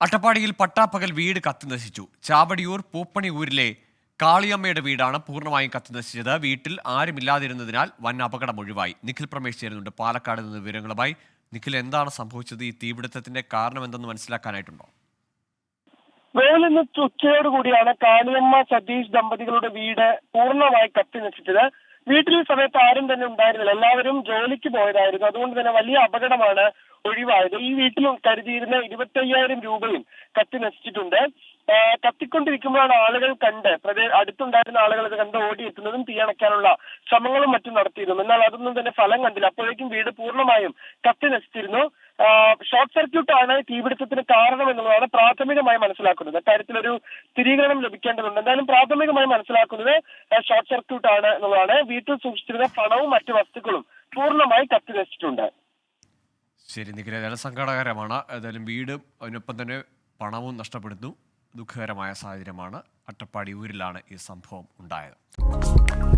അട്ടപ്പാടിയിൽ പട്ടാപ്പകൽ വീട് കത്തിനശിച്ചു ചാവടിയൂർ പൂപ്പണി ഊരിലെ കാളിയമ്മയുടെ വീടാണ് പൂർണമായും കത്തിനശിച്ചത് വീട്ടിൽ ആരുമില്ലാതിരുന്നതിനാൽ വൻ അപകടം ഒഴിവായി. നിഖിൽ പ്രമേശ് ചേരുന്നുണ്ട്. പാലക്കാട് നിന്ന് വിവരങ്ങളുമായി. നിഖിൽ എന്താണ് സംഭവിച്ചത്? ഈ തീപിടുത്തത്തിന്റെ കാരണം എന്തെന്ന് മനസ്സിലാക്കാനായിട്ടുണ്ടോ? വേലിന്ന് ഉച്ചയോടുകൂടിയാണ് കാളിയമ്മ സതീഷ് ദമ്പതികളുടെ വീട് പൂർണമായി കത്തി നശിച്ചത്. വീട്ടിൽ സമയത്ത് ആരും തന്നെ ഉണ്ടായിരുന്നില്ല. എല്ലാവരും ജോലിക്ക് പോയതായിരുന്നു. അതുകൊണ്ട് തന്നെ വലിയ അപകടമാണ് ഒഴിവായത്. ഈ വീട്ടിൽ കരുതിയിരുന്ന ഇരുപത്തി അയ്യായിരം രൂപയും കത്തി നശിച്ചിട്ടുണ്ട്. കത്തിക്കൊണ്ടിരിക്കുമ്പോഴാണ് ആളുകൾ കണ്ട് പ്രദേ അടുത്തുണ്ടായിരുന്ന ആളുകൾ അത് കണ്ട് ഓടിയെത്തുന്നതും തീയണയ്ക്കാനുള്ള ശ്രമങ്ങളും മറ്റും നടത്തിയിരുന്നു. എന്നാൽ അതൊന്നും തന്നെ ഫലം കണ്ടില്ല. അപ്പോഴേക്കും വീട് പൂർണമായും കത്തി നശിച്ചിരുന്നു. ഷോർട്ട് സർക്യൂട്ടാണ് തീപിടുത്തത്തിന് കാരണം എന്നുള്ളതാണ് പ്രാഥമികമായി മനസ്സിലാക്കുന്നത്. കാര്യത്തിലൊരു സ്ഥിരീകരണം ലഭിക്കേണ്ടതുണ്ട്. എന്തായാലും പ്രാഥമികമായി മനസ്സിലാക്കുന്നത് ഷോർട്ട് സർക്യൂട്ട് ആണ് എന്നുള്ളതാണ്. വീട്ടിൽ സൂക്ഷിച്ചിരുന്ന പണവും മറ്റു വസ്തുക്കളും പൂർണമായി കത്തി നശിച്ചിട്ടുണ്ട് ശരി നിഖില. സങ്കടകരമാണ്. ഏതായാലും വീടും അതിനൊപ്പം തന്നെ പണവും നഷ്ടപ്പെടുന്നു. ദുഃഖകരമായ സാഹചര്യമാണ്. അട്ടപ്പാടി ഊരിലാണ് ഈ സംഭവം ഉണ്ടായത്.